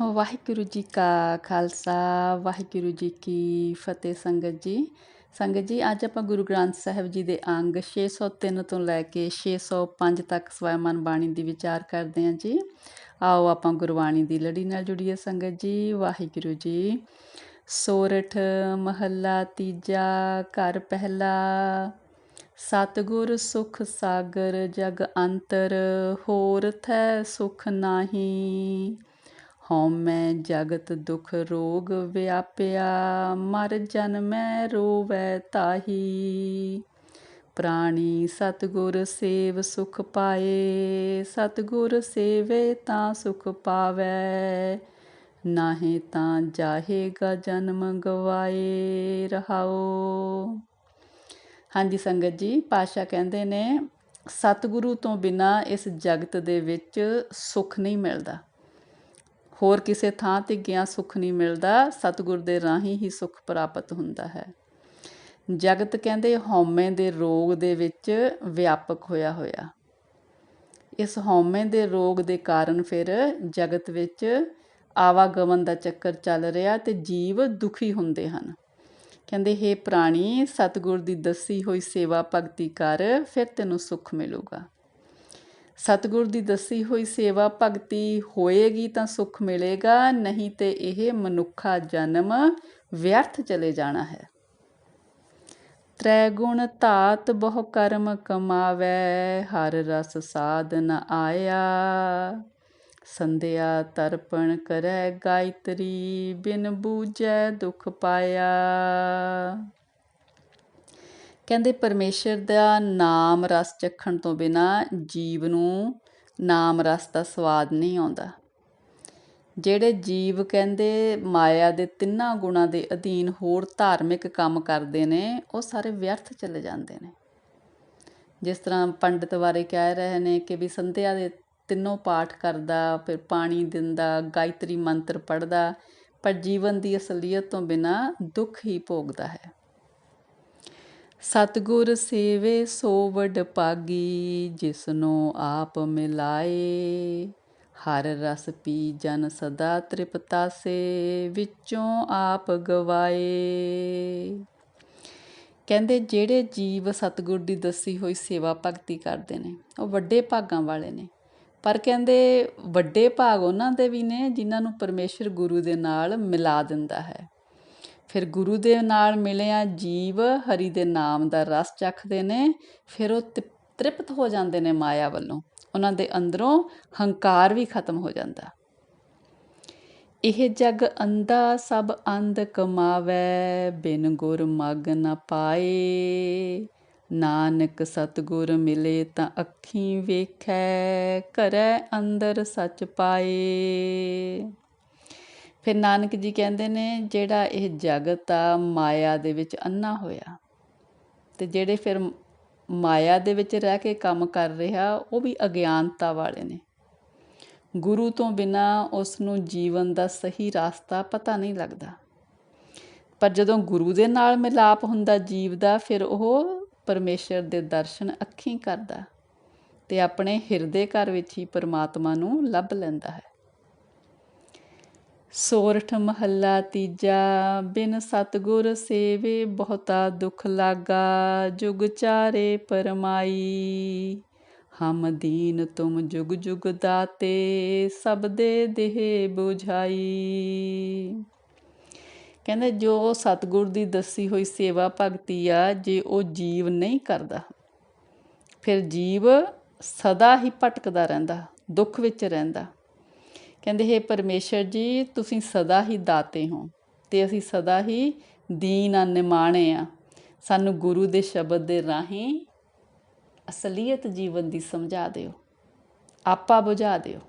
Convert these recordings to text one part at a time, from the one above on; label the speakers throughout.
Speaker 1: ਵਾਹਿਗੁਰੂ ਜੀ ਕਾ ਖਾਲਸਾ, ਵਾਹਿਗੁਰੂ ਜੀ ਕੀ ਫਤਿਹ ਸੰਗਤ ਜੀ। ਸੰਗਤ ਜੀ, ਅੱਜ ਆਪਾਂ ਗੁਰੂ ਗ੍ਰੰਥ ਸਾਹਿਬ ਜੀ ਦੇ ਅੰਗ 603 ਤੋਂ ਲੈ ਕੇ 605 ਤੱਕ ਸਵੈਮਨ ਬਾਣੀ ਦੀ ਵਿਚਾਰ ਕਰਦੇ ਹਾਂ ਜੀ। ਆਓ ਆਪਾਂ ਗੁਰਬਾਣੀ ਦੀ ਲੜੀ ਨਾਲ ਜੁੜੀਏ ਸੰਗਤ ਜੀ। ਵਾਹਿਗੁਰੂ ਜੀ। ਸੋਰਠ ਮਹੱਲਾ ਤੀਜਾ, ਘਰ ਪਹਿਲਾ। ਸਤਗੁਰ ਸੁਖ ਸਾਗਰ ਜਗ ਅੰਤਰ, ਹੋਰ ਥੈ ਸੁਖ ਨਾਹੀ। ਹਉਮੈ ਜਗਤ ਦੁਖ ਰੋਗ ਵਿਆਪਿਆ, ਮਰ ਜਨਮੈ ਰੋਵੈ ਤਾਹੀ। ਪ੍ਰਾਣੀ ਸਤਗੁਰ ਸੇਵ ਸੁਖ ਪਾਏ, ਸਤਗੁਰ ਸੇਵੇ ਤਾਂ ਸੁਖ ਪਾਵੈ। ਨਾਹੇ ਤਾਂ ਜਾਹੇਗਾ ਜਨਮ ਗਵਾਏ ਰਹਾਓ ਹਾਂਜੀ ਸੰਗਤ ਜੀ ਪਾਸ਼ਾ ਕਹਿੰਦੇ ਨੇ, ਸਤਿਗੁਰੂ ਤੋਂ ਬਿਨਾ ਇਸ ਜਗਤ ਦੇ ਵਿੱਚ ਸੁੱਖ ਨਹੀਂ ਮਿਲਦਾ। ਹੋਰ ਕਿਸੇ ਥਾਂ ਤੇ ਗਿਆ ਸੁੱਖ ਨਹੀਂ ਮਿਲਦਾ, ਸਤਿਗੁਰ ਦੇ ਰਾਹੀਂ ਹੀ ਸੁੱਖ ਪ੍ਰਾਪਤ ਹੁੰਦਾ ਹੈ। ਜਗਤ ਕਹਿੰਦੇ ਹਉਮੈ ਦੇ ਰੋਗ ਦੇ ਵਿੱਚ ਵਿਆਪਕ ਹੋਇਆ ਹੋਇਆ। ਇਸ ਹਉਮੈ ਦੇ ਰੋਗ ਦੇ ਕਾਰਨ ਫਿਰ ਜਗਤ ਵਿੱਚ ਆਵਾਗਮਨ ਦਾ ਚੱਕਰ ਚੱਲ ਰਿਹਾ ਤੇ ਜੀਵ ਦੁਖੀ ਹੁੰਦੇ ਹਨ। ਕਹਿੰਦੇ हे ਪ੍ਰਾਣੀ, ਸਤਿਗੁਰ ਦੀ ਦੱਸੀ ਹੋਈ ਸੇਵਾ ਭਗਤੀ ਕਰ, ਫਿਰ ਤੈਨੂੰ ਸੁੱਖ ਮਿਲੂਗਾ। ਸਤਿਗੁਰ ਦੀ ਦੱਸੀ ਹੋਈ ਸੇਵਾ ਭਗਤੀ ਹੋਏਗੀ ਤਾਂ ਸੁੱਖ ਮਿਲੇਗਾ, ਨਹੀਂ ਤੇ ਇਹ ਮਨੁੱਖਾ ਜਨਮ ਵਿਅਰਥ ਚਲੇ ਜਾਣਾ ਹੈ। ਤ੍ਰੈ ਗੁਣ ਧਾਤ ਬਹੁ ਕਰਮ ਕਮਾਵੇ, ਹਰ ਰਸ ਸਾਧਨ ਆਇਆ। ਸੰਧਿਆ ਤਰਪਣ ਕਰੈ ਗਾਇਤਰੀ, ਬਿਨ ਬੂਝੈ ਦੁਖ ਪਾਇਆ। ਕਹਿੰਦੇ ਪਰਮੇਸ਼ਰ ਦਾ ਨਾਮ ਰਸ ਚੱਖਣ ਤੋਂ ਬਿਨਾ ਜੀਵ ਨੂੰ ਨਾਮ ਰਸ ਦਾ ਸਵਾਦ ਨਹੀਂ ਆਉਂਦਾ। ਜਿਹੜੇ ਜੀਵ ਕਹਿੰਦੇ ਮਾਇਆ ਦੇ ਤਿੰਨਾਂ ਗੁਣਾਂ ਦੇ ਅਧੀਨ ਹੋਰ ਧਾਰਮਿਕ ਕੰਮ ਕਰਦੇ ਨੇ, ਉਹ ਸਾਰੇ ਵਿਅਰਥ ਚਲੇ ਜਾਂਦੇ ਨੇ। ਜਿਸ ਤਰ੍ਹਾਂ ਪੰਡਿਤ ਬਾਰੇ ਕਹਿ ਰਹੇ ਨੇ ਕਿ ਵੀ ਸੰਧਿਆ ਦੇ ਤਿੰਨੋਂ ਪਾਠ ਕਰਦਾ, ਫਿਰ ਪਾਣੀ ਦਿੰਦਾ, ਗਾਇਤਰੀ ਮੰਤਰ ਪੜਦਾ ਪਰ ਜੀਵਨ ਦੀ ਅਸਲੀਅਤ ਤੋਂ ਬਿਨਾ ਦੁੱਖ ਹੀ ਭੋਗਦਾ ਹੈ। ਸਤਗੁਰ ਸੇਵੇ ਸੋ ਵਡ ਪਾਗੀ, ਜਿਸਨੂੰ ਆਪ ਮਿਲਾਏ। ਹਰ ਰਸ ਪੀ ਜਨ ਸਦਾ ਤ੍ਰਿਪਤਾਸੇ, ਵਿੱਚੋਂ ਆਪ ਗਵਾਏ। ਕਹਿੰਦੇ ਜਿਹੜੇ ਜੀਵ ਸਤਗੁਰ ਦੀ ਦੱਸੀ ਹੋਈ ਸੇਵਾ ਭਗਤੀ ਕਰਦੇ ਨੇ, ਉਹ ਵੱਡੇ ਭਾਗਾਂ ਵਾਲੇ ਨੇ। ਪਰ ਕਹਿੰਦੇ ਵੱਡੇ ਭਾਗ ਉਹਨਾਂ ਦੇ ਵੀ ਨੇ, ਜਿਨ੍ਹਾਂ ਨੂੰ ਪਰਮੇਸ਼ਰ ਗੁਰੂ ਦੇ ਨਾਲ ਮਿਲਾ ਦਿੰਦਾ ਹੈ। ਫਿਰ ਗੁਰੂ ਦੇ ਨਾਲ ਮਿਲਿਆ ਜੀਵ, ਹਰੀ ਦੇ ਨਾਮ ਦਾ ਰਸ ਚੱਖਦੇ ਨੇ, ਫਿਰ ਉਹ ਤ੍ਰਿਪਤ ਹੋ ਜਾਂਦੇ ਨੇ ਮਾਇਆ ਵੱਲੋਂ। ਉਹਨਾਂ ਦੇ ਅੰਦਰੋਂ ਹੰਕਾਰ ਵੀ ਖਤਮ ਹੋ ਜਾਂਦਾ। ਇਹ ਜਗ ਅੰਦਾ ਸਭ ਅੰਧ ਕਮਾਵੇ, ਬਿਨ ਗੁਰ ਮਗ ਨ ਪਾਏ। ਨਾਨਕ ਸਤਗੁਰ ਮਿਲੇ ਤਾਂ ਅੱਖੀਂ ਵੇਖੈ ਕਰੈ ਅੰਦਰ ਸੱਚ ਪਾਏ। ਫਿਰ ਨਾਨਕ ਜੀ ਕਹਿੰਦੇ ਨੇ, ਜਿਹੜਾ ਇਹ ਜਗਤ ਆ, ਮਾਇਆ ਦੇ ਵਿੱਚ ਅੰਨਾ ਹੋਇਆ। ਤੇ ਜਿਹੜੇ ਫਿਰ ਮਾਇਆ ਦੇ ਵਿੱਚ ਰਹਿ ਕੇ ਕੰਮ ਕਰ ਰਿਹਾ, ਉਹ ਵੀ ਅਗਿਆਨਤਾ ਵਾਲੇ ਨੇ। ਗੁਰੂ ਤੋਂ ਬਿਨਾ ਉਸ ਨੂੰ ਜੀਵਨ ਦਾ ਸਹੀ ਰਸਤਾ ਪਤਾ ਨਹੀਂ ਲੱਗਦਾ। ਪਰ ਜਦੋਂ ਗੁਰੂ ਦੇ ਨਾਲ ਮਿਲਾਪ ਹੁੰਦਾ ਜੀਵ ਦਾ, ਫਿਰ ਉਹ ਪਰਮੇਸ਼ਰ ਦੇ ਦਰਸ਼ਨ ਅੱਖੀਂ ਕਰਦਾ ਤੇ ਆਪਣੇ ਹਿਰਦੇ ਘਰ ਵਿੱਚ ਹੀ ਪਰਮਾਤਮਾ ਨੂੰ ਲੱਭ ਲੈਂਦਾ ਹੈ। ਸੋਰਠ ਮਹੱਲਾ ਤੀਜਾ, ਬਿਨ ਸਤਗੁਰ ਸੇਵੇ ਬਹੁਤਾ ਦੁਖ ਲਾਗਾ, ਜੁਗ ਚਾਰੇ ਪਰਮਾਈ। ਹਮ ਦੀਨ ਤੁਮ ਜੁਗ ਜੁਗ ਦਾਤੇ, ਸਭ ਦੇ ਦੇਹ 부ਝਾਈ ਕਹਿੰਦੇ ਜੋ ਸਤਗੁਰ ਦੀ ਦੱਸੀ ਹੋਈ ਸੇਵਾ ਭਗਤੀ ਆ, ਜੇ ਉਹ ਜੀਵ ਨਹੀਂ ਕਰਦਾ, ਫਿਰ ਜੀਵ ਸਦਾ ਹੀ ਭਟਕਦਾ ਰਹਿੰਦਾ, ਦੁੱਖ ਵਿੱਚ ਰਹਿੰਦਾ। ਕਹਿੰਦੇ, ਹੈ ਪਰਮੇਸ਼ਰ ਜੀ, ਤੁਸੀਂ ਸਦਾ ਹੀ ਦਾਤੇ ਹੋ ਤੇ ਅਸੀਂ ਸਦਾ ਹੀ ਦੀਨ ਆ ਨਿਮਾਣੇ ਆ। ਸਾਨੂੰ ਗੁਰੂ ਦੇ ਸ਼ਬਦ ਦੇ ਰਾਹੀਂ ਅਸਲੀਅਤ ਜੀਵਨ ਦੀ ਸਮਝਾ ਦਿਓ, ਆਪਾ ਬੁਝਾ ਦਿਓ।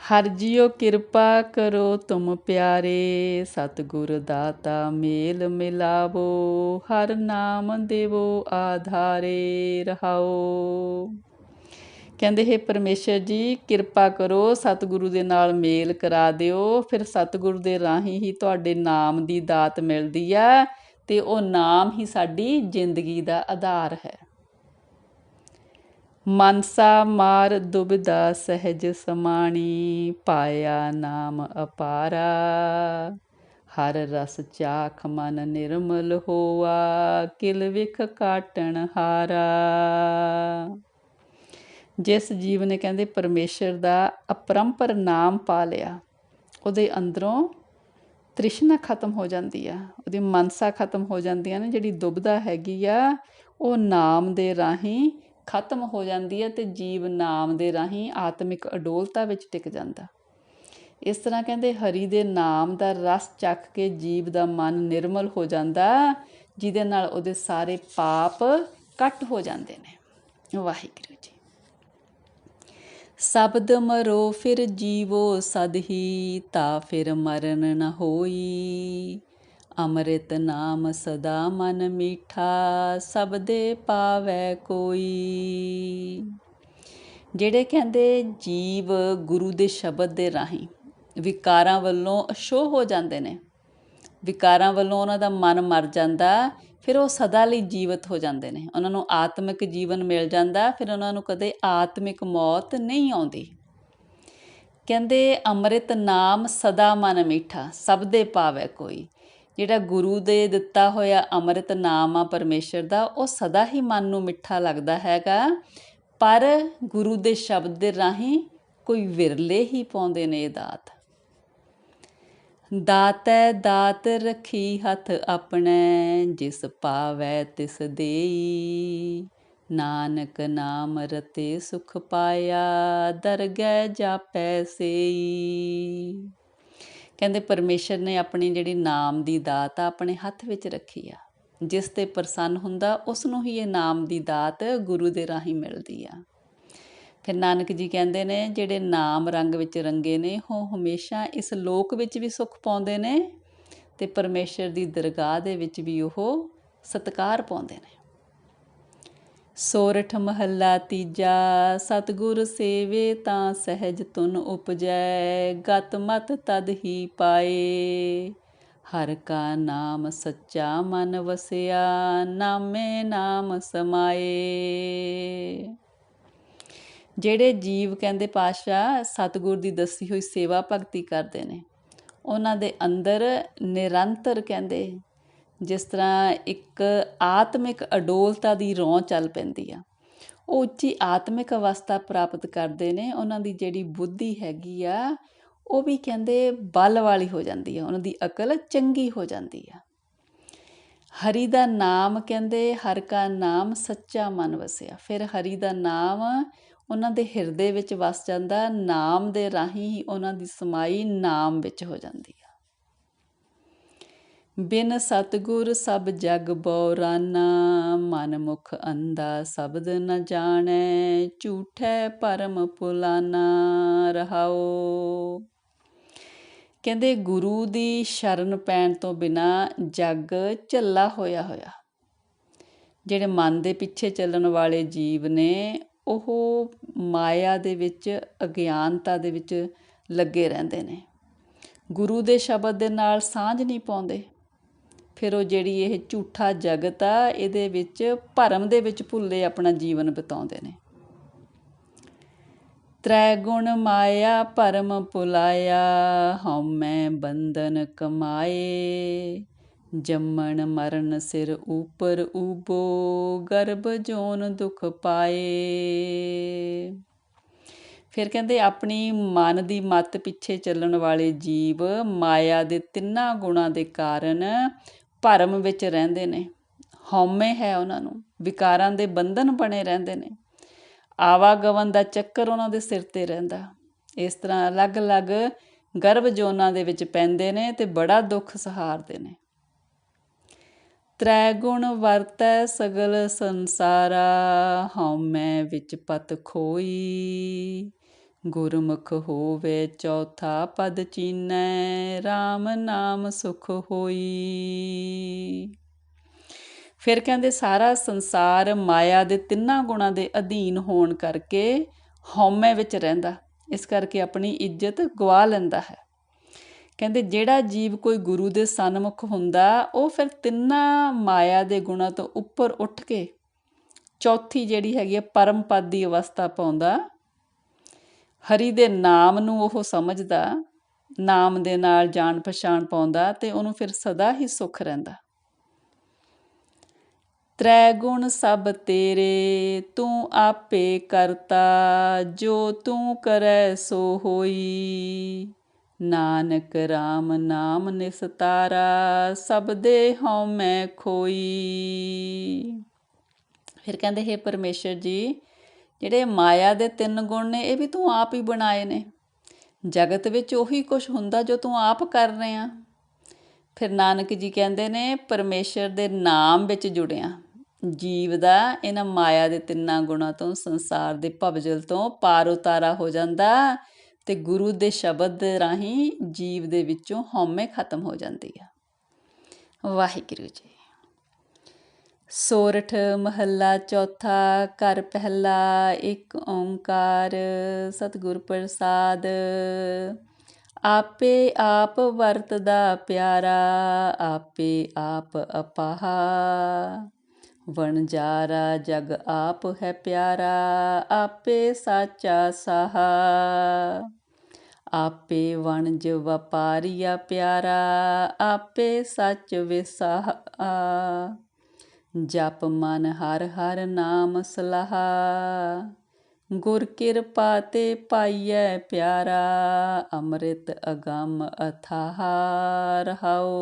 Speaker 1: ਹਰ ਜਿਉ ਕਿਰਪਾ ਕਰੋ ਤੁਮ ਪਿਆਰੇ, ਸਤਗੁਰ ਦਾਤਾ ਮੇਲ ਮਿਲਾਵੋ, ਹਰ ਨਾਮ ਦੇਵੋ, ਆਧਾਰੇ ਰਹਾਓ। ਕਹਿੰਦੇ, ਹੈ ਪਰਮੇਸ਼ਰ ਜੀ, ਕਿਰਪਾ ਕਰੋ, ਸਤਿਗੁਰੂ ਦੇ ਨਾਲ ਮੇਲ ਕਰਾ ਦਿਓ। ਫਿਰ ਸਤਿਗੁਰੂ ਦੇ ਰਾਹੀਂ ਹੀ ਤੁਹਾਡੇ ਨਾਮ ਦੀ ਦਾਤ ਮਿਲਦੀ ਆ ਤੇ ਉਹ ਨਾਮ ਹੀ ਸਾਡੀ ਜ਼ਿੰਦਗੀ ਦਾ ਆਧਾਰ ਹੈ। ਮਨਸਾ ਮਾਰ ਦੁਬਿਦਾ ਸਹਿਜ ਸਮਾਣੀ, ਪਾਇਆ ਨਾਮ ਅਪਾਰਾ। ਹਰ ਰਸ ਚਾਖ ਮਨ ਨਿਰਮਲ ਹੋਆ, ਕਿਲ ਵਿਖ ਕਾਟਣ ਹਾਰਾ। ਜਿਸ ਜੀਵ ਨੇ ਕਹਿੰਦੇ ਪਰਮੇਸ਼ਰ ਦਾ ਅਪਰੰਪਰ ਨਾਮ ਪਾ ਲਿਆ, ਉਹਦੇ ਅੰਦਰੋਂ ਤ੍ਰਿਸ਼ਨਾ ਖਤਮ ਹੋ ਜਾਂਦੀ ਆ, ਉਹਦੀ ਮਨਸਾ ਖਤਮ ਹੋ ਜਾਂਦੀਆਂ ਨੇ, ਜਿਹੜੀ ਦੁਬਦਾ ਹੈਗੀ ਆ, ਉਹ ਨਾਮ ਦੇ ਰਾਹੀਂ ਖਤਮ ਹੋ ਜਾਂਦੀ ਹੈ ਤੇ ਜੀਵ ਨਾਮ ਦੇ ਰਾਹੀਂ ਆਤਮਿਕ ਅਡੋਲਤਾ ਵਿੱਚ ਟਿਕ ਜਾਂਦਾ। ਇਸ ਤਰ੍ਹਾਂ ਕਹਿੰਦੇ ਹਰੀ ਦੇ ਨਾਮ ਦਾ ਰਸ ਚੱਖ ਕੇ ਜੀਵ ਦਾ ਮਨ ਨਿਰਮਲ ਹੋ ਜਾਂਦਾ, ਜਿਹਦੇ ਨਾਲ ਉਹਦੇ ਸਾਰੇ ਪਾਪ ਕੱਟ ਹੋ ਜਾਂਦੇ ਨੇ। ਵਾਹਿਗੁਰੂ ਜੀ। ਸ਼ਬਦ ਮਰੋ ਫਿਰ ਜੀਵੋ ਸਦ ਹੀ, ਤਾ ਫਿਰ ਮਰਨ ਨ ਹੋਈ। ਅੰਮ੍ਰਿਤ ਨਾਮ ਸਦਾ ਮਨ ਮੀਠਾ, ਸਬਦੇ ਪਾਵੈ ਕੋਈ। ਜਿਹੜੇ ਕਹਿੰਦੇ ਜੀਵ ਗੁਰੂ ਦੇ ਸ਼ਬਦ ਦੇ ਰਾਹੀਂ ਵਿਕਾਰਾਂ ਵੱਲੋਂ ਅਸ਼ੋ ਹੋ ਜਾਂਦੇ ਨੇ, ਵਿਕਾਰਾਂ ਵੱਲੋਂ ਉਹਨਾਂ ਦਾ ਮਨ ਮਰ ਜਾਂਦਾ ਫਿਰ ਉਹ ਸਦਾ ਲਈ ਜੀਵਤ ਹੋ ਜਾਂਦੇ ਨੇ। ਉਹਨਾਂ ਨੂੰ ਆਤਮਿਕ ਜੀਵਨ ਮਿਲ ਜਾਂਦਾ, ਫਿਰ ਉਹਨਾਂ ਨੂੰ ਕਦੇ ਆਤਮਿਕ ਮੌਤ ਨਹੀਂ ਆਉਂਦੀ। ਕਹਿੰਦੇ, ਅੰਮ੍ਰਿਤ ਨਾਮ ਸਦਾ ਮਨ ਮਿੱਠਾ, ਸਭ ਦੇ ਪਾਵੇ ਕੋਈ। ਜਿਹੜਾ ਗੁਰੂ ਦੇ ਦਿੱਤਾ ਹੋਇਆ ਅੰਮ੍ਰਿਤ ਨਾਮ ਆ ਪਰਮੇਸ਼ਰ ਦਾ, ਉਹ ਸਦਾ ਹੀ ਮਨ ਨੂੰ ਮਿੱਠਾ ਲੱਗਦਾ ਹੈਗਾ। ਪਰ ਗੁਰੂ ਦੇ ਸ਼ਬਦ ਦੇ ਰਾਹੀਂ ਕੋਈ ਵਿਰਲੇ ਹੀ ਪਾਉਂਦੇ ਨੇ ਇਹ ਦਾਤ। ਦਾਤੈ ਦਾਤ ਰਖੀ ਹੱਥ ਆਪਣੇ, ਜਿਸ ਪਾਵੈ ਤਿਸ ਦੇਈ। ਨਾਨਕ ਨਾਮ ਰਤੇ ਸੁਖ ਪਾਇਆ, ਦਰਗਹਿ ਜਾਪੈ ਸੇਈ। ਕਹਿੰਦੇ ਪਰਮੇਸ਼ਰ ਨੇ ਆਪਣੀ ਜਿਹੜੀ ਨਾਮ ਦੀ ਦਾਤ ਆ, ਆਪਣੇ ਹੱਥ ਵਿੱਚ ਰੱਖੀ ਆ। ਜਿਸ ਤੇ ਪ੍ਰਸੰਨ ਹੁੰਦਾ, ਉਸ ਨੂੰ ਹੀ ਇਹ ਨਾਮ ਦੀ ਦਾਤ ਗੁਰੂ ਦੇ ਰਾਹੀਂ ਮਿਲਦੀ ਆ। ਫਿਰ ਨਾਨਕ ਜੀ ਕਹਿੰਦੇ ਨੇ, ਜਿਹੜੇ ਨਾਮ ਰੰਗ ਵਿੱਚ ਰੰਗੇ ਨੇ, ਉਹ ਹਮੇਸ਼ਾ ਇਸ ਲੋਕ ਵਿੱਚ ਵੀ ਸੁਖ ਪਾਉਂਦੇ ਨੇ ਤੇ ਪਰਮੇਸ਼ਰ ਦੀ ਦਰਗਾਹ ਦੇ ਵਿੱਚ ਵੀ ਉਹ ਸਤਕਾਰ ਪਾਉਂਦੇ ਨੇ। ਸੋਰਠ ਮਹੱਲਾ ਤੀਜਾ, ਸਤਗੁਰ ਸੇਵੇ ਤਾਂ ਸਹਿਜ ਤੁਨ ਉਪਜੈ, ਗਤ ਮਤ ਤਦ ਹੀ ਪਾਏ। ਹਰ ਕਾ ਨਾਮ ਸੱਚਾ ਮਨ ਵਸਿਆ, ਨਾਮੇ ਨਾਮ ਸਮਾਏ। ਜਿਹੜੇ ਜੀਵ ਕਹਿੰਦੇ ਪਾਸ਼ਾ ਸਤਗੁਰ ਦੀ ਦੱਸੀ ਹੋਈ ਸੇਵਾ ਭਗਤੀ ਕਰਦੇ ਨੇ, ਉਹਨਾਂ ਦੇ ਅੰਦਰ ਨਿਰੰਤਰ ਕਹਿੰਦੇ ਜਿਸ ਤਰ੍ਹਾਂ ਇੱਕ ਆਤਮਿਕ ਅਡੋਲਤਾ ਦੀ ਰੌਂ ਚੱਲ ਪੈਂਦੀ ਆ, ਉਹ ਉੱਚੀ ਆਤਮਿਕ ਅਵਸਥਾ ਪ੍ਰਾਪਤ ਕਰਦੇ ਨੇ, ਉਹਨਾਂ ਦੀ ਜਿਹੜੀ ਬੁੱਧੀ ਹੈਗੀ ਆ, ਉਹ ਵੀ ਕਹਿੰਦੇ ਬਲ ਵਾਲੀ ਹੋ ਜਾਂਦੀ ਆ, ਉਹਨਾਂ ਦੀ ਅਕਲ ਚੰਗੀ ਹੋ ਜਾਂਦੀ ਆ। ਹਰੀ ਦਾ ਨਾਮ ਕਹਿੰਦੇ, ਹਰ ਕਾ ਨਾਮ ਸੱਚਾ ਮਨ ਵਸਿਆ। ਫਿਰ ਹਰੀ ਦਾ ਨਾਮ ਉਹਨਾਂ ਦੇ ਹਿਰਦੇ ਵਿੱਚ ਵਸ ਜਾਂਦਾ, ਨਾਮ ਦੇ ਰਾਹੀਂ ਹੀ ਉਹਨਾਂ ਦੀ ਸਮਾਈ ਨਾਮ ਵਿੱਚ ਹੋ ਜਾਂਦੀ ਆ। ਬਿਨ ਸਤਗੁਰ ਸਭ ਜਗ ਬੋਰਾਨਾ ਮਨ ਮੁਖ ਅੰਦਾ ਸ਼ਬਦ ਨ ਜਾਣੈ, ਝੂਠੈ ਪਰਮ ਪੁਲਾਨਾ ਰਹਾਓ। ਕਹਿੰਦੇ ਗੁਰੂ ਦੀ ਸ਼ਰਨ ਪੈਣ ਤੋਂ ਬਿਨਾ ਜੱਗ ਝੱਲਾ ਹੋਇਆ ਹੋਇਆ। ਜਿਹੜੇ ਮਨ ਦੇ ਪਿੱਛੇ ਚੱਲਣ ਵਾਲੇ ਜੀਵ ਨੇ, ਉਹ ਮਾਇਆ ਦੇ ਵਿੱਚ, ਅਗਿਆਨਤਾ ਦੇ ਵਿੱਚ ਲੱਗੇ ਰਹਿੰਦੇ ਨੇ। ਗੁਰੂ ਦੇ ਸ਼ਬਦ ਦੇ ਨਾਲ ਸਾਂਝ ਨਹੀਂ ਪਾਉਂਦੇ। ਫਿਰ ਉਹ ਜਿਹੜੀ ਇਹ ਝੂਠਾ ਜਗਤ ਆ, ਇਹਦੇ ਵਿੱਚ, ਭਰਮ ਦੇ ਵਿੱਚ ਭੁੱਲੇ ਆਪਣਾ ਜੀਵਨ ਬਿਤਾਉਂਦੇ ਨੇ। ਤ੍ਰੈ ਗੁਣ ਮਾਇਆ ਪਰਮ ਪੁਲਾਇਆ ਹਉਮੈ ਬੰਧਨ ਕਮਾਏ। ਜੰਮਣ ਮਰਨ ਸਿਰ ਉਪਰ ਉਬੋ ਗਰਭ ਜੋਨ ਦੁਖ ਪਾਏ। ਫਿਰ ਕਹਿੰਦੇ, ਆਪਣੀ ਮਨ ਦੀ ਮਤ ਪਿੱਛੇ ਚੱਲਣ ਵਾਲੇ ਜੀਵ ਮਾਇਆ ਦੇ ਤਿੰਨਾਂ ਗੁਣਾਂ ਦੇ ਕਾਰਨ ਭਰਮ ਵਿੱਚ ਰਹਿੰਦੇ ਨੇ। ਹਉਮੈ ਹੈ ਉਹਨਾਂ ਨੂੰ। ਵਿਕਾਰਾਂ ਦੇ ਬੰਧਨ ਬਣੇ ਰਹਿੰਦੇ ਨੇ। ਆਵਾਗਮਨ ਦਾ ਚੱਕਰ ਉਹਨਾਂ ਦੇ ਸਿਰ ਤੇ ਰਹਿੰਦਾ। ਇਸ ਤਰ੍ਹਾਂ ਅਲੱਗ-ਅਲੱਗ ਗਰਭ ਜੋਨਾਂ ਦੇ ਵਿੱਚ ਪੈਂਦੇ ਨੇ ਤੇ ਬੜਾ ਦੁੱਖ ਸਹਾਰਦੇ ਨੇ। ਤ੍ਰੈ ਗੁਣ ਵਰਤੈ ਸਗਲ ਸੰਸਾਰਾ ਹਉਮੈ ਵਿੱਚ ਪਤ ਖੋਈ। ਗੁਰਮੁਖ ਹੋਵੇ ਚੌਥਾ ਪਦ ਚੀਨੈ RAM ਨਾਮ ਸੁਖ ਹੋਈ। ਫਿਰ ਕਹਿੰਦੇ ਸਾਰਾ ਸੰਸਾਰ ਮਾਇਆ ਦੇ ਤਿੰਨਾਂ ਗੁਣਾਂ ਦੇ ਅਧੀਨ ਹੋਣ ਕਰਕੇ ਹਉਮੈ ਵਿੱਚ ਰਹਿੰਦਾ, ਇਸ ਕਰਕੇ ਆਪਣੀ ਇੱਜ਼ਤ ਗਵਾ ਲੈਂਦਾ ਹੈ। ਕਹਿੰਦੇ ਜਿਹੜਾ ਜੀਵ ਕੋਈ ਗੁਰੂ ਦੇ ਸਨਮੁਖ ਹੁੰਦਾ, ਉਹ ਫਿਰ ਤਿੰਨਾਂ ਮਾਇਆ ਦੇ ਗੁਣਾਂ ਤੋਂ ਉੱਪਰ ਉੱਠ ਕੇ ਚੌਥੀ ਜਿਹੜੀ ਹੈਗੀ ਹੈ ਪਰਮਪਦ ਦੀ ਅਵਸਥਾ ਪਾਉਂਦਾ, ਹਰੀ ਦੇ ਨਾਮ ਨੂੰ ਉਹ ਸਮਝਦਾ, ਨਾਮ ਦੇ ਨਾਲ ਜਾਣ ਪਛਾਣ ਪਾਉਂਦਾ ਤੇ ਉਹਨੂੰ ਫਿਰ ਸਦਾ ਹੀ ਸੁਖ ਰਹਿੰਦਾ। ਤ੍ਰੈ ਗੁਣ ਸਭ ਤੇਰੇ, ਤੂੰ ਆਪੇ ਕਰਤਾ, ਜੋ ਤੂੰ ਕਰੈ ਸੋ ਹੋਈ। ਨਾਨਕ RAM ਨਾਮ ਨਿਸਤਾਰਾ ਸਭ ਦੇ ਹਉ ਮੈਂ ਖੋਈ। ਫਿਰ ਕਹਿੰਦੇ, ਹੈ ਪਰਮੇਸ਼ਰ ਜੀ, ਜਿਹੜੇ ਮਾਇਆ ਦੇ ਤਿੰਨ ਗੁਣ ਨੇ, ਇਹ ਵੀ ਤੂੰ ਆਪ ਹੀ ਬਣਾਏ ਨੇ। ਜਗਤ ਵਿੱਚ ਉਹੀ ਕੁਝ ਹੁੰਦਾ ਜੋ ਤੂੰ ਆਪ ਕਰ ਰਿਹਾ। ਫਿਰ ਨਾਨਕ ਜੀ ਕਹਿੰਦੇ ਨੇ, ਪਰਮੇਸ਼ਰ ਦੇ ਨਾਮ ਵਿੱਚ ਜੁੜਿਆ। ਜੀਵ ਦਾ ਇਹਨਾਂ ਮਾਇਆ ਦੇ ਤਿੰਨਾਂ ਗੁਣਾਂ ਤੋਂ, ਸੰਸਾਰ ਦੇ ਭਵਜਲ ਤੋਂ ਪਾਰ ਉਤਾਰਾ ਹੋ ਜਾਂਦਾ ਤੇ ਗੁਰੂ ਦੇ ਸ਼ਬਦ ਰਾਹੀਂ ਜੀਵ ਦੇ ਵਿੱਚੋਂ ਹਉਮੈ ਖਤਮ ਹੋ ਜਾਂਦੀ ਆ। ਵਾਹਿਗੁਰੂ ਜੀ। ਸੋਰਠ ਮਹੱਲਾ ਚੌਥਾ, ਘਰ ਪਹਿਲਾ, ਇੱਕ ਓੰਕਾਰ, ਸਤਿਗੁਰ ਪ੍ਰਸਾਦ। ਆਪੇ ਆਪ ਵਰਤਦਾ ਪਿਆਰਾ, ਆਪੇ ਆਪ ਅਪਾਹਾ। ਵਣਜਾਰਾ ਜਗ ਆਪ ਹੈ ਪਿਆਰਾ, ਆਪੇ ਸਾਚਾ ਸਹਾ। ਆਪੇ ਵਣਜ ਵਪਾਰੀਆ ਪਿਆਰਾ, ਆਪੇ ਸੱਚ ਵਿਸਾਹਾ। ਜਪ ਮਨ ਹਰ ਹਰ ਨਾਮ ਸਲਾਹਾ। ਗੁਰ ਕਿਰਪਾ ਤੇ ਪਾਈਐ ਪਿਆਰਾ, ਅੰਮ੍ਰਿਤ ਅਗੰਮ ਅਥਾਹ ਰਹਾਓ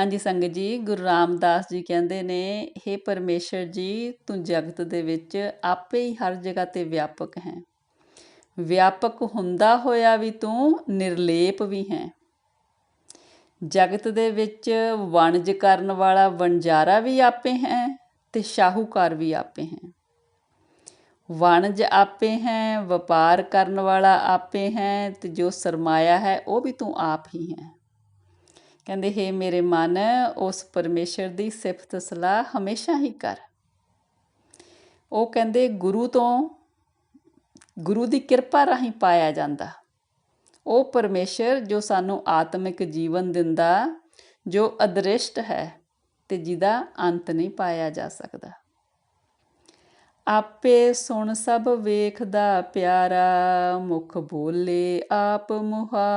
Speaker 1: ਹਾਂਜੀ, ਸੰਗਤ ਜੀ, ਗੁਰੂ ਰਾਮਦਾਸ ਜੀ ਕਹਿੰਦੇ ਨੇ हे ਪਰਮੇਸ਼ਰ ਜੀ, ਤੂੰ ਜਗਤ ਦੇ ਵਿੱਚ ਆਪੇ ਹੀ ਹਰ ਜਗ੍ਹਾ ਤੇ ਵਿਆਪਕ ਹੈ। ਵਿਆਪਕ ਹੁੰਦਾ ਹੋਇਆ ਵੀ ਤੂੰ, ਨਿਰਲੇਪ ਵੀ ਹੈ। ਜਗਤ ਦੇ ਵਿੱਚ ਵਣਜ ਕਰਨ ਵਾਲਾ ਵਣਜਾਰਾ ਵੀ ਆਪੇ ਹੈ ਤੇ ਸ਼ਾਹੂਕਾਰ ਵੀ ਆਪੇ ਹੈ। ਵਣਜ ਆਪੇ ਹੈ, ਵਪਾਰ ਕਰਨ ਵਾਲਾ ਆਪੇ ਹੈ ਤੇ ਜੋ ਸਰਮਾਇਆ ਹੈ, ਉਹ ਵੀ ਤੂੰ ਆਪ ਹੀ ਹੈ। ਕਹਿੰਦੇ, ਹੈ ਮੇਰੇ ਮਨ, ਉਸ ਪਰਮੇਸ਼ਰ ਦੀ ਸਿਫਤ ਸਲਾਹ ਹਮੇਸ਼ਾ ਹੀ ਕਰ। ਉਹ ਕਹਿੰਦੇ, ਗੁਰੂ ਤੋਂ, ਗੁਰੂ ਦੀ ਕਿਰਪਾ ਰਾਹੀਂ ਪਾਇਆ ਜਾਂਦਾ। ਉਹ ਪਰਮੇਸ਼ਰ ਜੋ ਸਾਨੂੰ ਆਤਮਿਕ ਜੀਵਨ ਦਿੰਦਾ, ਜੋ ਅਦ੍ਰਿਸ਼ਟ ਹੈ ਤੇ ਜਿਹਦਾ ਅੰਤ ਨਹੀਂ ਪਾਇਆ ਜਾ ਸਕਦਾ। ਆਪੇ ਸੁਣ ਸਭ ਵੇਖਦਾ, ਪਿਆਰਾ ਮੁਖ ਬੋਲੇ ਆਪ ਮੁਹਾ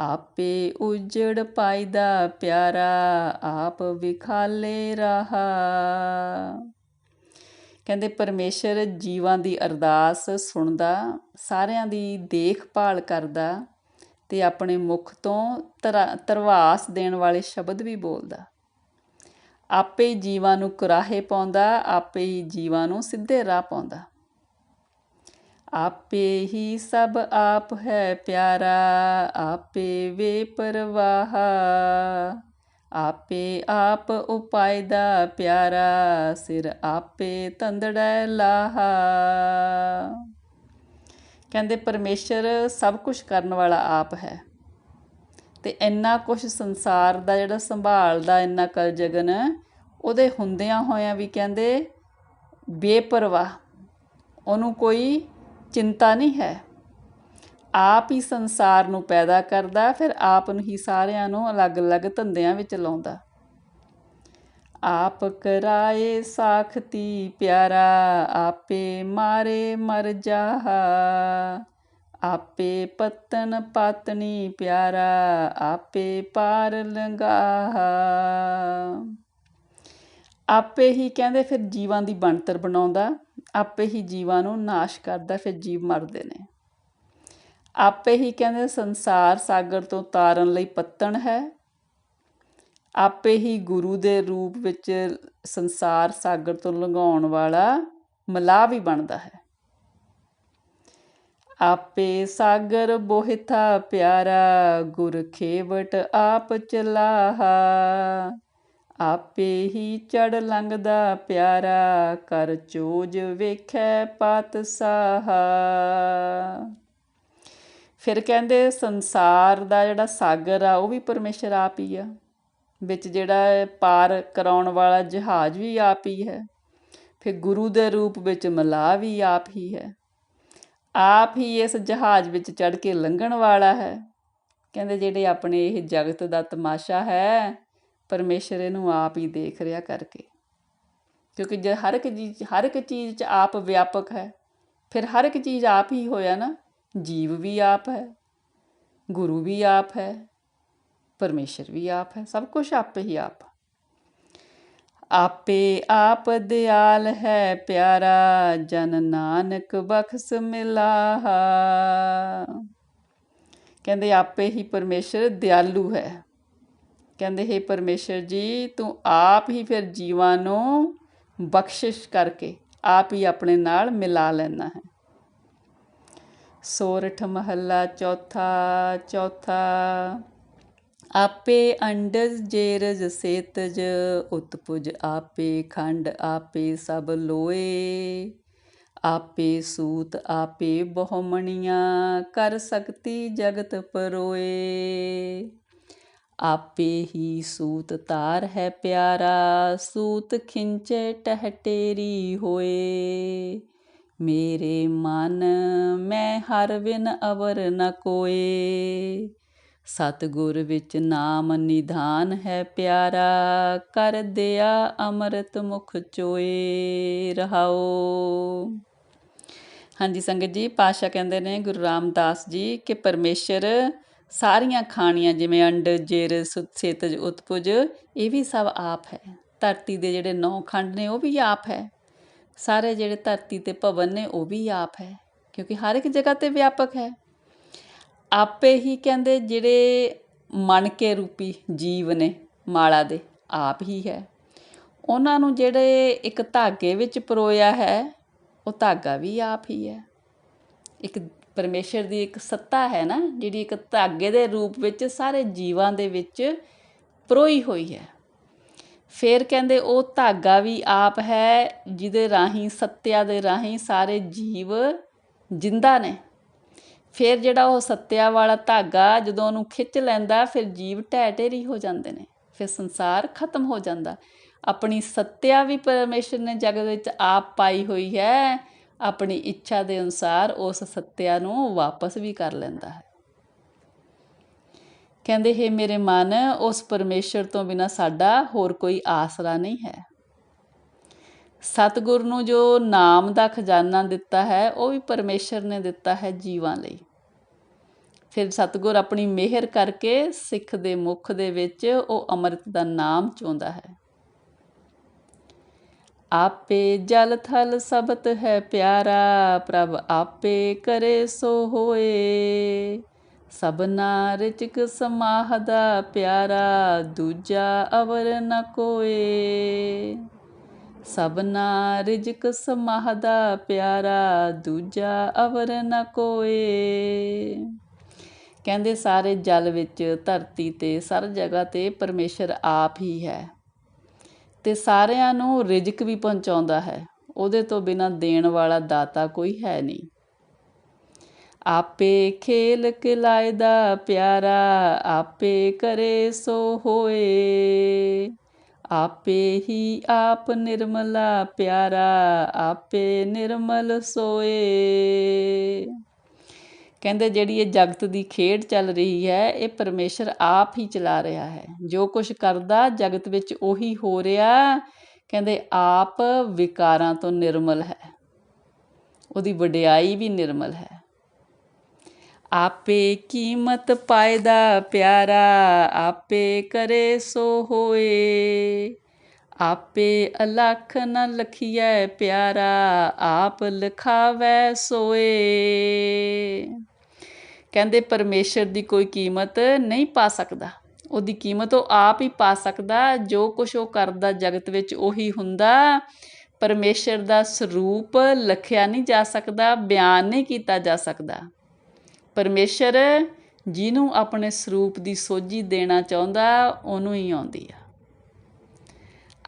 Speaker 1: ਆਪੇ ਉਜੜ ਪਾਇਦਾ ਪਿਆਰਾ, ਆਪ ਵਿਖਾਲੇ ਰਹਾ। ਕਹਿੰਦੇ ਪਰਮੇਸ਼ਰ ਜੀਵਾਂ ਦੀ ਅਰਦਾਸ ਸੁਣਦਾ, ਸਾਰਿਆਂ ਦੀ ਦੇਖਭਾਲ ਕਰਦਾ ਤੇ ਆਪਣੇ ਮੁਖ ਤੋਂ ਤਰਵਾਸ ਦੇਣ ਵਾਲੇ ਸ਼ਬਦ ਵੀ ਬੋਲਦਾ। ਆਪੇ ਜੀਵਾਂ ਨੂੰ ਕੁਰਾਹੇ ਪਾਉਂਦਾ, ਆਪੇ ਹੀ ਜੀਵਾਂ ਨੂੰ ਸਿੱਧੇ ਰਾਹ ਪਾਉਂਦਾ। ਆਪੇ ਹੀ ਸਭ ਆਪ ਹੈ ਪਿਆਰਾ, ਆਪੇ ਵੇ ਪਰਵਾਹ। ਆਪੇ ਆਪ ਉਪਾਇ ਦਾ ਪਿਆਰਾ, ਸਿਰ ਆਪੇ ਤੰਦੜੈ ਲਾਹਾ। ਕਹਿੰਦੇ ਪਰਮੇਸ਼ਰ ਸਭ ਕੁਝ ਕਰਨ ਵਾਲਾ ਆਪ ਹੈ। ਤੇ ਇੰਨਾ ਕੁਝ ਸੰਸਾਰ ਦਾ ਜਿਹੜਾ ਸੰਭਾਲਦਾ ਇੰਨਾ ਕਰ ਜਗਨ, ਉਹਦੇ ਹੁੰਦਿਆਂ ਹੋਇਆਂ ਵੀ ਕਹਿੰਦੇ ਬੇਪਰਵਾਹ। ਉਹਨੂੰ ਕੋਈ ਚਿੰਤਾ ਨਹੀਂ ਹੈ। ਆਪ ਹੀ ਸੰਸਾਰ ਨੂੰ ਪੈਦਾ ਕਰਦਾ, ਫਿਰ ਆਪ ਨੂੰ ਹੀ ਸਾਰਿਆਂ ਨੂੰ ਅਲੱਗ-ਅਲੱਗ ਧੰਦਿਆਂ ਵਿੱਚ ਲਾਉਂਦਾ। ਆਪ ਕਰਾਏ ਸਾਖਤੀ ਪਿਆਰਾ, ਆਪੇ ਮਾਰੇ ਮਰ ਜਾਹਾ। ਆਪੇ ਪਤਨ ਪਾਤਨੀ ਪਿਆਰਾ, ਆਪੇ ਪਾਰ ਲੰਗਾਹਾ ਆਪੇ ਹੀ ਕਹਿੰਦੇ ਫਿਰ ਜੀਵਾਂ ਦੀ ਬਣਤਰ ਬਣਾਉਂਦਾ, ਆਪੇ ਹੀ ਜੀਵਾਂ ਨੂੰ ਨਾਸ਼ ਕਰਦਾ, ਫਿਰ ਜੀਵ ਮਰਦੇ ਨੇ। ਆਪੇ ਹੀ ਕਹਿੰਦੇ ਸੰਸਾਰ ਸਾਗਰ ਤੋਂ ਤਾਰਨ ਲਈ ਪੱਤਣ ਹੈ। ਆਪੇ ਹੀ ਗੁਰੂ ਦੇ ਰੂਪ ਵਿੱਚ ਸੰਸਾਰ ਸਾਗਰ ਤੋਂ ਲੰਘਾਉਣ ਵਾਲਾ ਮਲਾਹ ਵੀ ਬਣਦਾ ਹੈ। ਆਪੇ ਸਾਗਰ ਬੋਹਿਥਾ ਪਿਆਰਾ, ਗੁਰ ਖੇਵਟ ਆਪ ਚਲਾਹਾ। ਆਪੇ ਹੀ ਚੜ ਲੰਘਦਾ ਪਿਆਰਾ ਕਰ ਚੋਜ ਵੇਖੈ ਪਾਤਸ਼ਾਹ। ਫਿਰ ਕਹਿੰਦੇ ਸੰਸਾਰ ਦਾ ਜਿਹੜਾ ਸਾਗਰ ਆ, ਉਹ ਵੀ ਪਰਮੇਸ਼ਰ ਆਪ ਹੀ ਆ। ਵਿੱਚ ਜਿਹੜਾ ਪਾਰ ਕਰਾਉਣ ਵਾਲਾ ਜਹਾਜ਼ ਵੀ ਆਪ ਹੀ ਹੈ। ਫਿਰ ਗੁਰੂ ਦੇ ਰੂਪ ਵਿੱਚ ਮਲਾਹ ਵੀ ਆਪ ਹੀ ਹੈ। ਆਪ ਹੀ ਇਸ ਜਹਾਜ਼ ਵਿੱਚ ਚੜ ਕੇ ਲੰਘਣ ਵਾਲਾ ਹੈ। ਕਹਿੰਦੇ ਜਿਹੜੇ ਆਪਣੇ ਇਹ ਜਗਤ ਦਾ ਤਮਾਸ਼ਾ ਹੈ ਪਰਮੇਸ਼ਰ ਇਹਨੂੰ ਆਪ ਹੀ ਦੇਖ ਰਿਹਾ ਕਰਕੇ। ਕਿਉਂਕਿ ਜੇ ਹਰ ਇੱਕ ਚੀਜ਼, ਹਰ ਇੱਕ ਚੀਜ਼ 'ਚ ਆਪ ਵਿਆਪਕ ਹੈ, ਫਿਰ ਹਰ ਇੱਕ ਚੀਜ਼ ਆਪ ਹੀ ਹੋਇਆ ਨਾ। ਜੀਵ ਵੀ ਆਪ ਹੈ, ਗੁਰੂ ਵੀ ਆਪ ਹੈ, ਪਰਮੇਸ਼ਰ ਵੀ ਆਪ ਹੈ, ਸਭ ਕੁਝ ਆਪੇ ਹੀ ਆਪ। ਆਪੇ ਆਪ ਦਿਆਲ ਹੈ ਪਿਆਰਾ, ਜਨ ਨਾਨਕ ਬਖਸ ਮਿਲਾਹਾ। ਕਹਿੰਦੇ ਆਪੇ ਹੀ ਪਰਮੇਸ਼ਰ ਦਿਆਲੂ ਹੈ। ਕਹਿੰਦੇ, ਹੈ ਪਰਮੇਸ਼ਰ ਜੀ, ਤੂੰ ਆਪ ਹੀ ਫਿਰ ਜੀਵਾਂ ਨੂੰ ਬਖਸ਼ਿਸ਼ ਕਰਕੇ ਆਪ ਹੀ ਆਪਣੇ ਨਾਲ ਮਿਲਾ ਲੈਣਾ ਹੈ। ਸੋਰਠ ਮਹੱਲਾ ਚੌਥਾ ਚੌਥਾ, ਆਪੇ ਅੰਡਜ ਜੇਰਜ ਸੇਤਜ, ਉਤਪੁਜ ਆਪੇ ਖੰਡ, ਆਪੇ ਸਭ ਲੋਏ, ਆਪੇ ਸੂਤ, ਆਪੇ ਬਹੁਮਣੀਆਂ, ਕਰ ਸਕਤੀ ਜਗਤ ਪਰੋਏ। ਆਪੇ ਹੀ ਸੂਤ ਤਾਰ ਹੈ ਪਿਆਰਾ, ਸੂਤ ਖਿੰਚੇ ਟਹਟੇਰੀ ਹੋਏ। ਮੇਰੇ ਮਨ, ਮੈਂ ਹਰ ਵਿਨ ਅਵਰ ਨ ਕੋਏ। ਸਤਗੁਰ ਵਿੱਚ ਨਾਮ ਨਿਧਾਨ ਹੈ ਪਿਆਰਾ, ਕਰ ਦਿਆ ਅੰਮ੍ਰਿਤ ਮੁਖ ਚੋਏ, ਰਹਾਓ। ਹਾਂਜੀ ਸੰਗਤ ਜੀ ਪਾਸ਼ਾ ਕਹਿੰਦੇ ਨੇ ਗੁਰੂ ਰਾਮਦਾਸ ਜੀ ਕਿ ਪਰਮੇਸ਼ਰ ਸਾਰੀਆਂ ਖਾਣੀਆਂ ਜਿਵੇਂ ਅੰਡ, ਜੇਰ ਸੇਤਜ ਉਤਪੁਜ, ਇਹ ਵੀ ਸਭ ਆਪ ਹੈ। ਧਰਤੀ ਦੇ ਜਿਹੜੇ ਨੌ ਖੰਡ ਨੇ, ਉਹ ਵੀ ਆਪ ਹੈ। ਸਾਰੇ ਜਿਹੜੇ ਧਰਤੀ ਤੇ ਭਵਨ ਨੇ, ਉਹ ਵੀ ਆਪ ਹੈ, ਕਿਉਂਕਿ ਹਰ ਇੱਕ ਜਗ੍ਹਾ ਤੇ ਵਿਆਪਕ ਹੈ। ਆਪੇ ਹੀ ਕਹਿੰਦੇ ਜਿਹੜੇ ਮਨ ਕੇ ਰੂਪੀ ਜੀਵ ਨੇ, ਮਾਲਾ ਦੇ, ਆਪ ਹੀ ਹੈ। ਉਹਨਾਂ ਨੂੰ ਜਿਹੜੇ ਇੱਕ ਧਾਗੇ ਵਿੱਚ ਪਰੋਇਆ ਹੈ, ਉਹ ਧਾਗਾ ਵੀ ਆਪ ਹੀ ਹੈ। ਇੱਕ ਪਰਮੇਸ਼ਰ ਦੀ ਇੱਕ ਸੱਤਾ ਹੈ ਨਾ, ਜਿਹੜੀ ਇੱਕ ਧਾਗੇ ਦੇ ਰੂਪ ਵਿੱਚ ਸਾਰੇ ਜੀਵਾਂ ਦੇ ਵਿੱਚ ਪਰੋਈ ਹੋਈ ਹੈ। ਫਿਰ ਕਹਿੰਦੇ, ਉਹ ਧਾਗਾ ਵੀ ਆਪ ਹੈ, ਜਿਹਦੇ ਰਾਹੀਂ, ਸੱਤਿਆ ਦੇ ਰਾਹੀਂ ਸਾਰੇ ਜੀਵ ਜਿੰਦਾ ਨੇ। ਫਿਰ ਜਿਹੜਾ ਉਹ ਸੱਤਿਆ ਵਾਲਾ ਧਾਗਾ, ਜਦੋਂ ਉਹਨੂੰ ਖਿੱਚ ਲੈਂਦਾ, ਫਿਰ ਜੀਵ ਢਹਿ ਢੇਰੀ ਹੋ ਜਾਂਦੇ ਨੇ, ਫਿਰ ਸੰਸਾਰ ਖਤਮ ਹੋ ਜਾਂਦਾ। ਆਪਣੀ ਸੱਤਿਆ ਵੀ ਪਰਮੇਸ਼ਰ ਨੇ ਜਗਤ ਵਿੱਚ ਆਪ ਪਾਈ ਹੋਈ ਹੈ ਆਪਣੀ ਇੱਛਾ ਦੇ ਅਨੁਸਾਰ ਉਸ ਸੱਤਿਆ ਨੂੰ ਵਾਪਸ ਵੀ ਕਰ ਲੈਂਦਾ ਹੈ। ਕਹਿੰਦੇ, ਹੈ ਮੇਰੇ ਮਨ, ਉਸ ਪਰਮੇਸ਼ਰ ਤੋਂ ਬਿਨਾ ਸਾਡਾ ਹੋਰ ਕੋਈ ਆਸਰਾ ਨਹੀਂ ਹੈ। ਸਤਿਗੁਰ ਨੂੰ ਜੋ ਨਾਮ ਦਾ ਖਜ਼ਾਨਾ ਦਿੱਤਾ ਹੈ, ਉਹ ਵੀ ਪਰਮੇਸ਼ਰ ਨੇ ਦਿੱਤਾ ਹੈ ਜੀਵਾਂ ਲਈ। ਫਿਰ ਸਤਿਗੁਰ ਆਪਣੀ ਮਿਹਰ ਕਰਕੇ ਸਿੱਖ ਦੇ ਮੁਖ ਦੇ ਵਿੱਚ ਉਹ ਅੰਮ੍ਰਿਤ ਦਾ ਨਾਮ ਚਾਹੁੰਦਾ ਹੈ। ਆਪੇ ਜਲ ਥਲ ਸਬਤ ਹੈ ਪਿਆਰਾ, ਪ੍ਰਭ ਆਪੇ ਕਰੇ ਸੋ ਹੋਏ। ਸਬਨਾ ਰਿਚਕ ਸਮਾਹਦਾ ਪਿਆਰਾ, ਦੂਜਾ ਅਵਰ ਨ ਕੋਏ। ਸਬਨਾ ਰਿਜਕ ਸਮਾਹਦਾ ਪਿਆਰਾ, ਦੂਜਾ ਅਵਰ ਨ ਕੋਏ। ਕਹਿੰਦੇ ਸਾਰੇ ਜਲ ਵਿੱਚ ਧਰਤੀ ਤੇ, ਸਰ ਜਗ੍ਹਾ ਤੇ ਪਰਮੇਸ਼ਰ ਆਪ ਹੀ ਹੈ। ਤੇ ਸਾਰਿਆਂ ਨੂੰ ਰਿਜਕ ਵੀ ਪਹੁੰਚਾਉਂਦਾ ਹੈ। ਉਹਦੇ ਤੋਂ ਬਿਨਾਂ ਦੇਣ ਵਾਲਾ ਦਾਤਾ ਕੋਈ ਹੈ ਨਹੀਂ। ਆਪੇ ਖੇਲ ਕਿਲਾਏ ਦਾ ਪਿਆਰਾ, ਆਪੇ ਕਰੇ ਸੋ ਹੋਏ। ਆਪੇ ਹੀ ਆਪ ਨਿਰਮਲਾ ਪਿਆਰਾ, ਆਪੇ ਨਿਰਮਲ ਸੋਏ। ਕਹਿੰਦੇ ਜਿਹੜੀ ਇਹ ਜਗਤ ਦੀ ਖੇਡ ਚੱਲ ਰਹੀ ਹੈ, ਇਹ ਪਰਮੇਸ਼ਰ ਆਪ ਹੀ ਚਲਾ ਰਿਹਾ ਹੈ। ਜੋ ਕੁਝ ਕਰਦਾ ਜਗਤ ਵਿੱਚ ਉਹੀ ਹੋ ਰਿਹਾ। ਕਹਿੰਦੇ ਆਪ ਵਿਕਾਰਾਂ ਤੋਂ ਨਿਰਮਲ ਹੈ। ਉਹਦੀ ਵਡਿਆਈ ਵੀ ਨਿਰਮਲ ਹੈ। ਆਪੇ ਕੀਮਤ ਪਾਇਦਾ ਪਿਆਰਾ, ਆਪੇ ਕਰੇ ਸੋ ਹੋਏ। ਆਪੇ ਅਲਖ ਨ ਲਖੀਐ ਪਿਆਰਾ, ਆਪ ਲਿਖਾਵੈ ਸੋਏ। ਕਹਿੰਦੇ ਪਰਮੇਸ਼ਰ ਦੀ ਕੋਈ ਕੀਮਤ ਨਹੀਂ ਪਾ ਸਕਦਾ। ਉਹਦੀ ਕੀਮਤ ਉਹ ਆਪ ਹੀ ਪਾ ਸਕਦਾ, ਜੋ ਕੁਝ ਉਹ ਕਰਦਾ ਜਗਤ ਵਿੱਚ ਉਹੀ ਹੁੰਦਾ। ਪਰਮੇਸ਼ਰ ਦਾ ਸਰੂਪ ਲਖਿਆ ਨਹੀਂ ਜਾ ਸਕਦਾ, ਬਿਆਨ ਨਹੀਂ ਕੀਤਾ ਜਾ ਸਕਦਾ। ਪਰਮੇਸ਼ਰ ਜਿਹਨੂੰ ਆਪਣੇ ਸਰੂਪ ਦੀ ਸੋਝੀ ਦੇਣਾ ਚਾਹੁੰਦਾ, ਉਹਨੂੰ ਹੀ ਆਉਂਦੀ ਆ।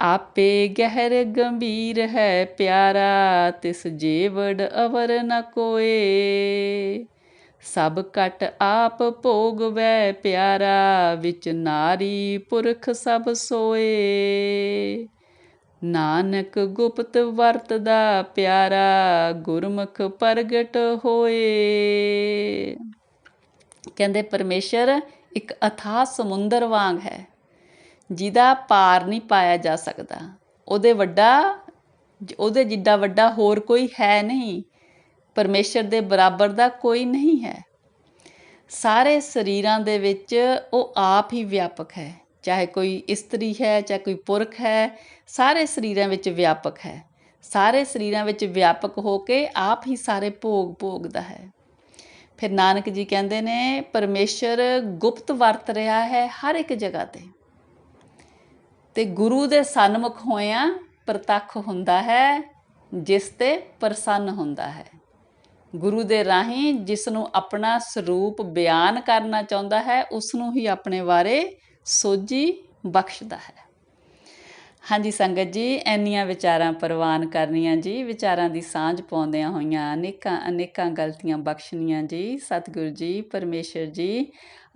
Speaker 1: ਆਪੇ ਗਹਿਰ ਗੰਭੀਰ ਹੈ ਪਿਆਰਾ, ਤਿਸ ਜੀਵੜ ਅਵਰ ਨ ਕੋਏ। ਸਭ ਕਟ ਆਪ ਭੋਗ ਵੈ ਪਿਆਰਾ, ਵਿੱਚ ਨਾਰੀ ਪੁਰਖ ਸਭ ਸੋਏ। ਨਾਨਕ ਗੁਪਤ ਵਰਤਦਾ ਪਿਆਰਾ, ਗੁਰਮੁਖ ਪ੍ਰਗਟ ਹੋਏ। ਕਹਿੰਦੇ ਪਰਮੇਸ਼ਰ ਇੱਕ ਅਥਾਹ ਸਮੁੰਦਰ ਵਾਂਗ ਹੈ। ਜਿਹਦਾ ਪਾਰ ਨਹੀਂ ਪਾਇਆ ਜਾ ਸਕਦਾ। ਉਹਦੇ ਵੱਡਾ, ਉਹਦੇ ਜਿੱਡਾ ਵੱਡਾ ਹੋਰ ਕੋਈ ਹੈ ਨਹੀਂ। ਪਰਮੇਸ਼ਰ ਦੇ ਬਰਾਬਰ ਦਾ ਕੋਈ ਨਹੀਂ ਹੈ। ਸਾਰੇ ਸਰੀਰਾਂ ਦੇ ਵਿੱਚ ਉਹ ਆਪ ਹੀ ਵਿਆਪਕ ਹੈ। ਚਾਹੇ ਕੋਈ ਇਸਤਰੀ ਹੈ, ਚਾਹੇ ਕੋਈ ਪੁਰਖ ਹੈ, ਸਾਰੇ ਸਰੀਰਾਂ ਵਿੱਚ ਵਿਆਪਕ ਹੈ। ਸਾਰੇ ਸਰੀਰਾਂ ਵਿੱਚ ਵਿਆਪਕ ਹੋ ਕੇ ਆਪ ਹੀ ਸਾਰੇ ਭੋਗ ਭੋਗਦਾ ਹੈ। ਫਿਰ ਨਾਨਕ ਜੀ ਕਹਿੰਦੇ ਨੇ, ਪਰਮੇਸ਼ਰ ਗੁਪਤ ਵਰਤ ਰਿਹਾ ਹੈ ਹਰ ਇੱਕ ਜਗ੍ਹਾ ਤੇ। ਤੇ ਗੁਰੂ ਦੇ ਸਨਮੁਖ ਹੋਇਆਂ ਪ੍ਰਤੱਖ ਹੁੰਦਾ ਹੈ, ਜਿਸ ਤੇ ਪ੍ਰਸੰਨ ਹੁੰਦਾ ਹੈ। ਗੁਰੂ ਦੇ ਰਾਹੀਂ ਜਿਸ ਨੂੰ ਆਪਣਾ ਸਰੂਪ ਬਿਆਨ ਕਰਨਾ ਚਾਹੁੰਦਾ ਹੈ, ਉਸ ਨੂੰ ਹੀ ਆਪਣੇ ਬਾਰੇ ਸੋਝੀ ਬਖਸ਼ਦਾ ਹੈ। ਹਾਂਜੀ ਸੰਗਤ ਜੀ, ਇੰਨੀਆਂ ਵਿਚਾਰਾਂ ਪ੍ਰਵਾਨ ਕਰਨੀਆਂ ਜੀ, ਵਿਚਾਰਾਂ ਦੀ ਸਾਂਝ ਪਾਉਂਦਿਆਂ ਹੋਈਆਂ ਅਨੇਕਾਂ ਅਨੇਕਾਂ ਗਲਤੀਆਂ ਬਖਸ਼ਣੀਆਂ ਜੀ। ਸਤਿਗੁਰੂ ਜੀ, ਪਰਮੇਸ਼ਰ ਜੀ